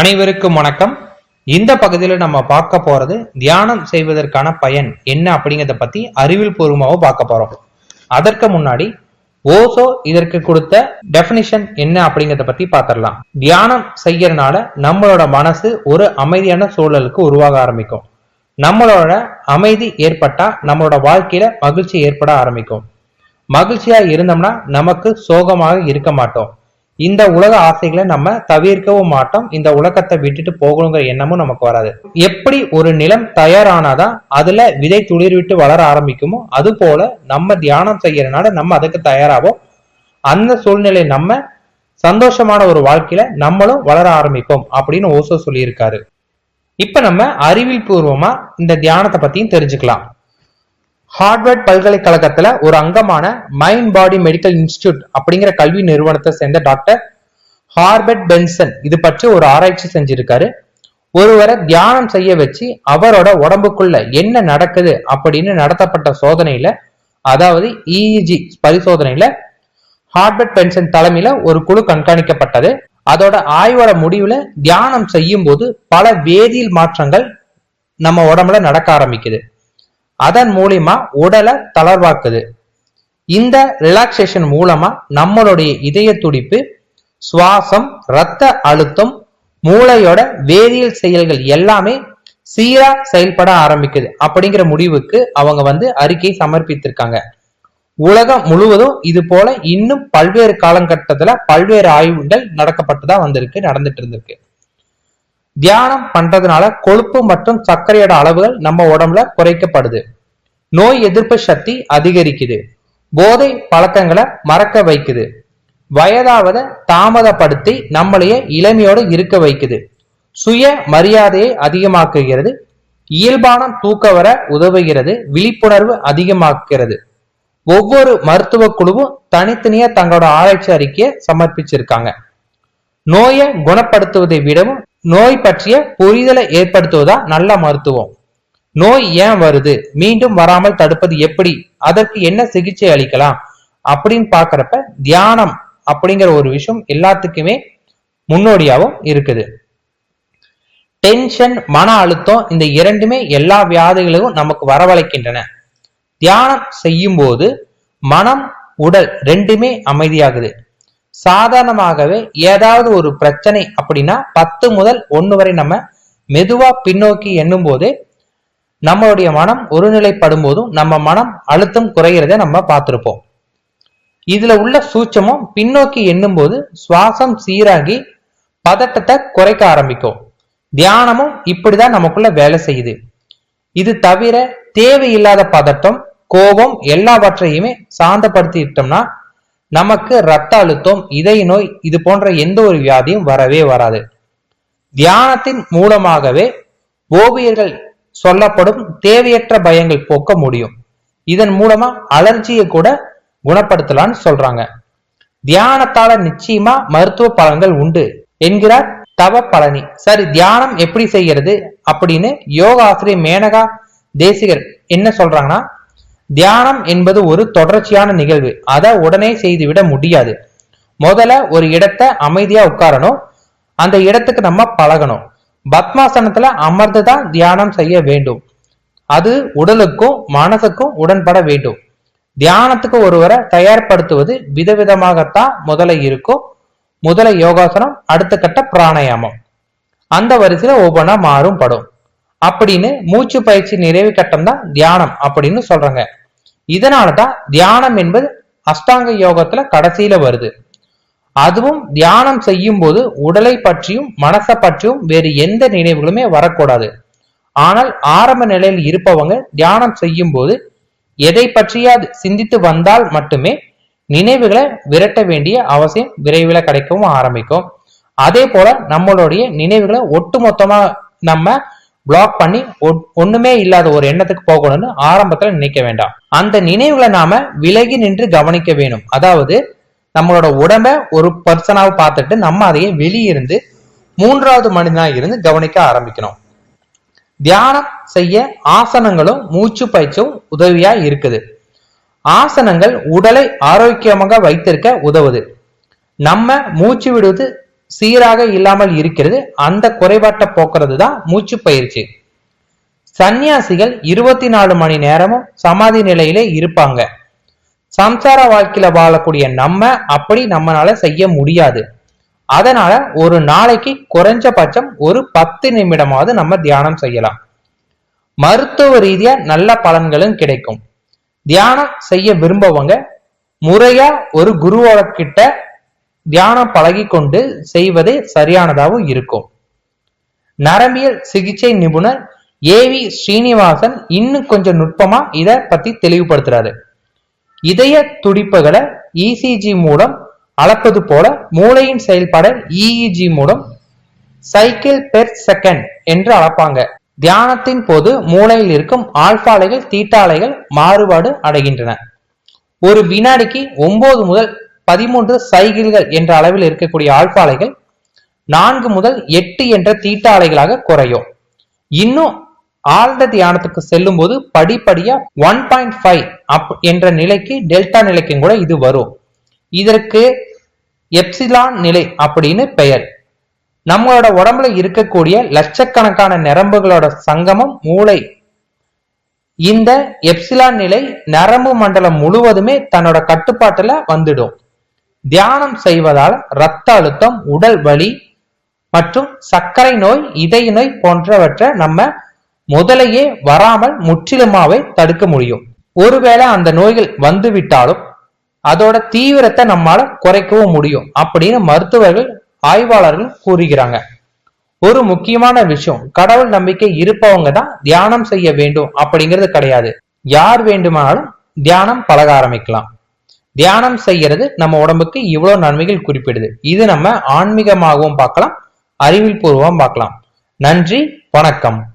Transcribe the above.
அனைவருக்கும் வணக்கம். இந்த பகுதியில் நம்ம பார்க்க போறது தியானம் செய்வதற்கான பயன் என்ன அப்படிங்கிறத பத்தி அறிவியல் பூர்வமாக பார்க்க போறோம். அதற்கு முன்னாடி ஓசோ இதற்கு கொடுத்த டெபினிஷன் என்ன அப்படிங்கிறத பத்தி பார்த்துடலாம். தியானம் செய்யறதுனால நம்மளோட மனசு ஒரு அமைதியான சூழலுக்கு உருவாக ஆரம்பிக்கும். நம்மளோட அமைதி ஏற்பட்டா நம்மளோட வாழ்க்கையில மகிழ்ச்சி ஏற்பட ஆரம்பிக்கும். மகிழ்ச்சியா இருந்தோம்னா நமக்கு சோகமாக இருக்க மாட்டோம். இந்த உலக ஆசைகளை நம்ம தவிர்க்கவும் மாட்டோம். இந்த உலகத்தை விட்டுட்டு போகணுங்கிற எண்ணமும் நமக்கு வராது. எப்படி ஒரு நிலம் தயாரானாதான் அதுல விதை துளிர்விட்டு வளர ஆரம்பிக்குமோ அது போல நம்ம தியானம் செய்யறதுனால நம்ம அதுக்கு தயாராகும் அந்த சூழ்நிலை நம்ம சந்தோஷமான ஒரு வாழ்க்கையில நம்மளும் வளர ஆரம்பிப்போம் அப்படின்னு ஓசோ சொல்லியிருக்காரு. இப்ப நம்ம அறிவியல் பூர்வமா இந்த தியானத்தை பத்தியும் தெரிஞ்சுக்கலாம். ஹார்வர்ட் பல்கலைக்கழகத்துல ஒரு அங்கமான மைண்ட் பாடி மெடிக்கல் இன்ஸ்டியூட் அப்படிங்கிற கல்வி நிறுவனத்தை சேர்ந்த டாக்டர் ஹார்பர்ட் பென்சன். இது பற்றி ஒரு ஆராய்ச்சி செஞ்சிருக்காரு. ஒருவரை தியானம் செய்ய வச்சு அவரோட உடம்புக்குள்ள என்ன நடக்குது அப்படின்னு நடத்தப்பட்ட சோதனையில அதாவது இஇஜி பரிசோதனையில ஹார்பர்ட் பென்சன் தலைமையில ஒரு குழு கண்காணிக்கப்பட்டது. அதோட ஆய்வோட முடிவுல தியானம் செய்யும் போது பல வேதியியல் மாற்றங்கள் நம்ம உடம்புல நடக்க ஆரம்பிக்குது. அதன் மூலியமா உடலை தளர்வாக்குது. இந்த ரிலாக்ஸேஷன் மூலமா நம்மளுடைய இதய துடிப்பு சுவாசம் இரத்த அழுத்தம் மூளையோட வேதியியல் செயல்கள் எல்லாமே சீரா செயல்பட ஆரம்பிக்குது. அப்படிங்கிற முடிவுக்கு அவங்க வந்து அறிக்கை சமர்ப்பித்திருக்காங்க. உலகம் முழுவதும் இது போல இன்னும் பல்வேறு காலகட்டத்துல பல்வேறு ஆய்வுகள் நடக்கப்பட்டுதான் வந்திருக்கு நடந்துட்டு இருந்திருக்கு. தியானம் பண்றதுனால கொழுப்பு மற்றும் சர்க்கரையோட அளவுகள் நம்ம உடம்புல குறைக்கப்படுது. நோய் எதிர்ப்பு சக்தி அதிகரிக்குது. போதை பழக்கங்களை மறக்க வைக்குது. வயதாவத தாமதப்படுத்தி நம்மளையே இளமையோட இருக்க வைக்குது. சுய மரியாதையை அதிகமாக்குகிறது. இயல்பான தூக்க வர உதவுகிறது. விழிப்புணர்வு அதிகமாக்குகிறது. ஒவ்வொரு மருத்துவ குழுவும் தனித்தனியா தங்களோட ஆராய்ச்சி அறிக்கையை சமர்ப்பிச்சிருக்காங்க. நோயை குணப்படுத்துவதை விடவும் நோய் பற்றிய புரிதலை ஏற்படுத்துவதா நல்ல மருத்துவம். நோய் ஏன் வருது? மீண்டும் வராமல் தடுப்பது எப்படி? அதற்கு என்ன சிகிச்சை அளிக்கலாம்? அப்படின்னு பாக்குறப்ப தியானம் அப்படிங்கிற ஒரு விஷயம் எல்லாத்துக்குமே முன்னோடியாவும் இருக்குது. டென்ஷன் மன அழுத்தம் இந்த இரண்டுமே எல்லா வியாதிகளுக்கும் நமக்கு வரவழைக்கின்றன. தியானம் செய்யும் போது மனம் உடல் ரெண்டுமே அமைதியாகுது. சாதாரணமாகவே ஏதாவது ஒரு பிரச்சனை அப்படின்னா பத்து முதல் ஒன்று வரை நம்ம மெதுவா பின்னோக்கி எண்ணும் போதே நம்மளுடைய மனம் ஒருநிலைப்படும் போதும் நம்ம மனம் அழுத்தம் குறைகிறத நம்ம பார்த்துருப்போம். இதுல உள்ள சூட்சமும் பின்னோக்கி எண்ணும் போது சுவாசம் சீராகி பதட்டத்தை குறைக்க ஆரம்பிக்கும். தியானமும் இப்படிதான் நமக்குள்ள வேலை செய்யுது. இது தவிர தேவையில்லாத பதட்டம் கோபம் எல்லாவற்றையுமே சாந்தப்படுத்திட்டோம்னா நமக்கு ரத்த அழுத்தம் இதய நோய் இது போன்ற எந்த ஒரு வியாதியும் வரவே வராது. தியானத்தின் மூலமாகவே ஓவியர்கள் சொல்லப்படும் தேவையற்ற பயங்கள் போக்க முடியும். இதன் மூலமா அலர்ஜியை கூட குணப்படுத்தலாம்னு சொல்றாங்க. தியானத்தால நிச்சயமா மருத்துவ பலன்கள் உண்டு என்கிறார் தவ பழனி. சரி தியானம் எப்படி செய்யறது அப்படின்னு யோகா ஆசிரியர் மேனகா தேசிகர் என்ன சொல்றாங்கன்னா தியானம் என்பது ஒரு தொடர்ச்சியான நிகழ்வு. அதை உடனே செய்துவிட முடியாது. முதல்ல ஒரு இடத்த அமைதியா உட்காரணும். அந்த இடத்துக்கு நம்ம பழகணும். பத்மாசனத்துல அமர்ந்துதான் தியானம் செய்ய வேண்டும். அது உடலுக்கும் மனசுக்கும் உடன்பட வேண்டும். தியானத்துக்கு ஒருவரை தயார்படுத்துவது விதவிதமாகத்தான் முதல்ல இருக்கும். முதல யோகாசனம் அடுத்த கட்ட பிராணாயாமம். அந்த வரிசையில ஒவ்வொன்றா மாறும் படும். அப்படின்னு மூச்சு பயிற்சி நிறைவு கட்டம் தான் தியானம் அப்படின்னு சொல்றாங்க. இதனாலதான் தியானம் என்பது அஷ்டாங்க யோகத்துல கடைசியில வருது. அதுவும் தியானம் செய்யும் போது உடலை பற்றியும் மனசை பற்றியும் வேறு எந்த நினைவுகளுமே வரக்கூடாது. ஆனால் ஆரம்ப நிலையில் இருப்பவங்க தியானம் செய்யும் போது எதை பற்றியாவது சிந்தித்து வந்தால் மட்டுமே நினைவுகளை விரட்ட வேண்டிய அவசியம் விரைவில் கிடைக்கவும் ஆரம்பிக்கும். அதே போல நம்மளுடைய நினைவுகளை ஒட்டுமொத்தமா நம்ம பிளாக் பண்ணி ஒண்ணுமே இல்லாத ஒரு எண்ணத்துக்கு போகணும்னு ஆரம்பத்துல நினைக்க வேண்டாம். அந்த நினைவுகளை நாம விலகி நின்று கவனிக்க வேணும். அதாவது நம்மளோட உடம்ப ஒரு பர்சனாக பார்த்துட்டு நம்ம அதையே வெளியிருந்து மூன்றாவது மனிதனா இருந்து கவனிக்க ஆரம்பிக்கணும். தியானம் செய்ய ஆசனங்களும் மூச்சு பயிற்சியும் உதவியா இருக்குது. ஆசனங்கள் உடலை ஆரோக்கியமாக வைத்திருக்க உதவுது. நம்ம மூச்சு விடுவது சீராக இல்லாமல் இருக்கிறது அந்த குறைபாட்டை போக்குறது தான் மூச்சு பயிற்சி. சந்நியாசிகள் இருபத்தி நாலு மணி நேரமும் சமாதி நிலையிலே இருப்பாங்க. சம்சார வாழ்க்கையில வாழக்கூடிய நம்ம அப்படி நம்மளால செய்ய முடியாது. அதனால ஒரு நாளைக்கு குறைஞ்சபட்சம் ஒரு பத்து நிமிடமாவது நம்ம தியானம் செய்யலாம். மருத்துவ ரீதியா நல்ல பலன்களும் கிடைக்கும். தியானம் செய்ய விரும்பவங்க முறையா ஒரு குருவோட கிட்ட தியானம் பழகி கொண்டு செய்வதே சரியானதாகவும் இருக்கும். நரம்பியல் சிகிச்சை நிபுணர் ஏவி ஸ்ரீனிவாசன் இன்னும் கொஞ்சம் நுட்பமா இத பத்தி தெளிவுபடுத்துறாரு. இதய துடிப்புகளை இசிஜி மூலம் அளப்பது போல மூளையின் செயல்பாடு இஇஜி மூலம் சைக்கிள் பெர் செகண்ட் என்று அளப்பாங்க. தியானத்தின் போது மூளையில் இருக்கும் ஆல்பா அலைகள் தீட்டா அலைகள் மாறுபாடு அடைகின்றன. ஒரு வினாடிக்கு ஒன்பது முதல் பதிமூன்று சைகிள்கள் என்ற அளவில் இருக்கக்கூடிய ஆல்பா அலைகள் நான்கு முதல் எட்டு என்ற தீட்டா அலைகளாக குறையும். இன்னும் ஆழ்ந்த தியானத்துக்கு செல்லும் போது படிப்படியா ஒன் பாயிண்ட் ஃபைவ் அப் என்ற நிலைக்கு டெல்டா நிலைக்கும் கூட இது வரும். இதற்கு எப்சிலான் நிலை அப்படின்னு பெயர். நம்மளோட உடம்புல இருக்கக்கூடிய லட்சக்கணக்கான நரம்புகளோட சங்கமம் மூளை. இந்த எப்சிலான் நிலை நரம்பு மண்டலம் முழுவதுமே தன்னோட கட்டுப்பாட்டுல வந்துடும். தியானம் செய்வதால் இரத்த அழுத்தம் உடல் வலி மற்றும் சர்க்கரை நோய் இதய நோய் போன்றவற்றை நம்ம முதலையே வராமல் முற்றிலுமாவே தடுக்க முடியும். ஒருவேளை அந்த நோய்கள் வந்துவிட்டாலும் அதோட தீவிரத்தை நம்மால குறைக்கவும் முடியும் அப்படின்னு மருத்துவர்கள் ஆய்வாளர்கள் கூறுகிறாங்க. ஒரு முக்கியமான விஷயம் கடவுள் நம்பிக்கை இருப்பவங்க தான் தியானம் செய்ய வேண்டும் அப்படிங்கிறது கிடையாது. யார் வேண்டுமானாலும் தியானம் பழக ஆரம்பிக்கலாம். தியானம் செய்யறது நம்ம உடம்புக்கு இவ்வளவு நன்மைகள் குறிப்பிடுது. இது நம்ம ஆன்மீகமாகவும் பார்க்கலாம் அறிவியல் பூர்வம் பார்க்கலாம். நன்றி வணக்கம்.